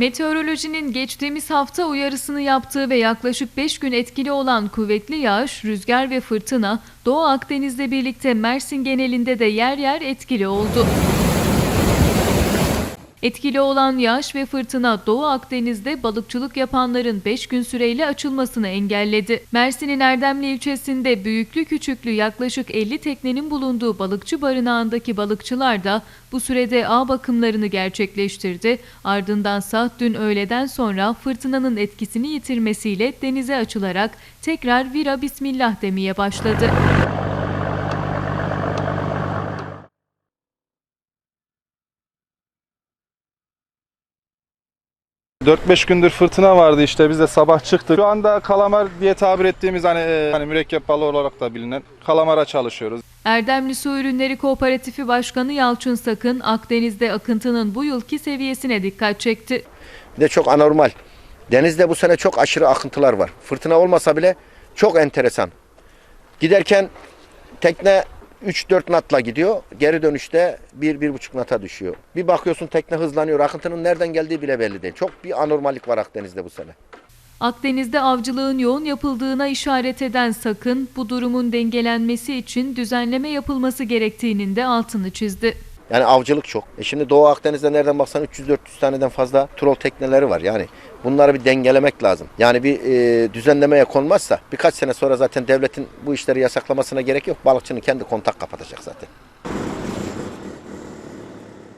Meteorolojinin geçtiğimiz hafta uyarısını yaptığı ve yaklaşık 5 gün etkili olan kuvvetli yağış, rüzgar ve fırtına Doğu Akdeniz'le birlikte Mersin genelinde de yer yer etkili oldu. Etkili olan yağış ve fırtına Doğu Akdeniz'de balıkçılık yapanların 5 gün süreyle açılmasını engelledi. Mersin'in Erdemli ilçesinde büyüklü küçüklü yaklaşık 50 teknenin bulunduğu balıkçı barınağındaki balıkçılar da bu sürede ağ bakımlarını gerçekleştirdi. Ardındansa dün öğleden sonra fırtınanın etkisini yitirmesiyle denize açılarak tekrar vira bismillah demeye başladı. 4-5 gündür fırtına vardı işte biz de sabah çıktık. Şu anda kalamar diye tabir ettiğimiz hani, e, hani mürekkep balığı olarak da bilinen kalamara çalışıyoruz. Erdemli Su Ürünleri Kooperatifi Başkanı Yalçın Sakın, Akdeniz'de akıntının bu yılki seviyesine dikkat çekti. Bir de çok anormal. Denizde bu sene çok aşırı akıntılar var. Fırtına olmasa bile çok enteresan. Giderken tekne 3-4 natla gidiyor. Geri dönüşte 1-1,5 nata düşüyor. Bir bakıyorsun tekne hızlanıyor. Akıntının nereden geldiği bile belli değil. Çok bir anormallik var Akdeniz'de bu sene. Akdeniz'de avcılığın yoğun yapıldığına işaret eden Sakın, bu durumun dengelenmesi için düzenleme yapılması gerektiğinin de altını çizdi. Yani avcılık çok. E şimdi Doğu Akdeniz'de nereden baksan 300-400 taneden fazla trol tekneleri var. Yani bunları bir dengelemek lazım. Yani bir e, düzenlemeye konmazsa birkaç sene sonra zaten devletin bu işleri yasaklamasına gerek yok. Balıkçının kendi kontak kapatacak zaten.